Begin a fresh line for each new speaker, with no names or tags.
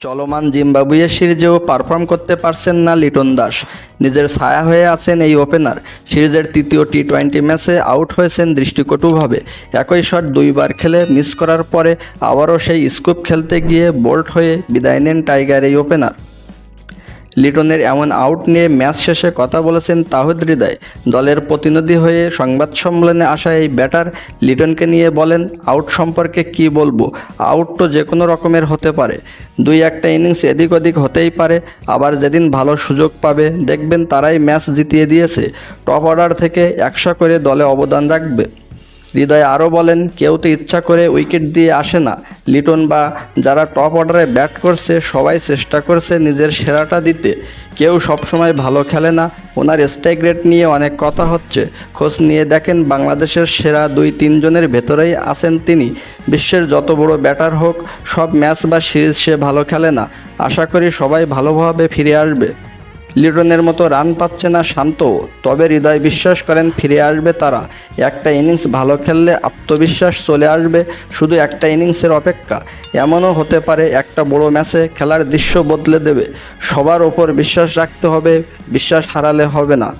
চলমান জিম্বাবুয়ে সিরিজেও পারফর্ম করতে পারছেন না লিটন দাস। নিজের ছায়া হয়ে আছেন এই ওপেনার সিরিজের তৃতীয় টি টোয়েন্টি ম্যাচে আউট হয়েছেন দৃষ্টিকটুভাবে। একই শট দুইবার খেলে মিস করার পরে আবারও সেই স্কোপ খেলতে গিয়ে বোল্ট হয়ে বিদায় নেন টাইগার এই ওপেনার লিটনের এমন আউট নিয়ে ম্যাচ শেষে কথা বলেছেন তাহিদ হৃদয়। দলের প্রতিনিধি হয়ে সংবাদ সম্মেলনে আসা এই ব্যাটার লিটনকে নিয়ে বলেন, আউট সম্পর্কে কি বলব? আউট তো যে কোনো রকমের হতে পারে। দুই একটা ইনিংস এদিক ওদিক হতেই পারে। আবার যেদিন ভালো সুযোগ পাবে, দেখবেন তারাই ম্যাচ জিতিয়ে দিয়েছে। টপ অর্ডার থেকে একশো করে দলে অবদান রাখবে। হৃদয় আরও বলেন, কেউ তো ইচ্ছা করে উইকেট দিয়ে আসে না। লিটন বা যারা টপ অর্ডারে ব্যাট করছে, সবাই চেষ্টা করছে নিজের সেরাটা দিতে। কেউ সবসময় ভালো খেলে না। ওনার স্ট্রাইক রেট নিয়ে অনেক কথা হচ্ছে। খোঁজ নিয়ে দেখেন, বাংলাদেশের সেরা দুই তিনজনের ভেতরেই আছেন তিনি। বিশ্বের যত বড় ব্যাটার হোক, সব ম্যাচ বা সিরিজ সে ভালো খেলে না। আশা করি সবাই ভালোভাবে ফিরে আসবে। লিটনের মতো রান পাচ্ছে না শান্ত, তবে হৃদয় বিশ্বাস করেন ফিরে আসবে তারা। একটা ইনিংস ভালো খেললে আত্মবিশ্বাস চলে আসবে, শুধু একটা ইনিংসের অপেক্ষা। এমনও হতে পারে একটা বড় ম্যাচে খেলার দৃশ্য বদলে দেবে। সবার ওপর বিশ্বাস রাখতে হবে, বিশ্বাস হারালে হবে না।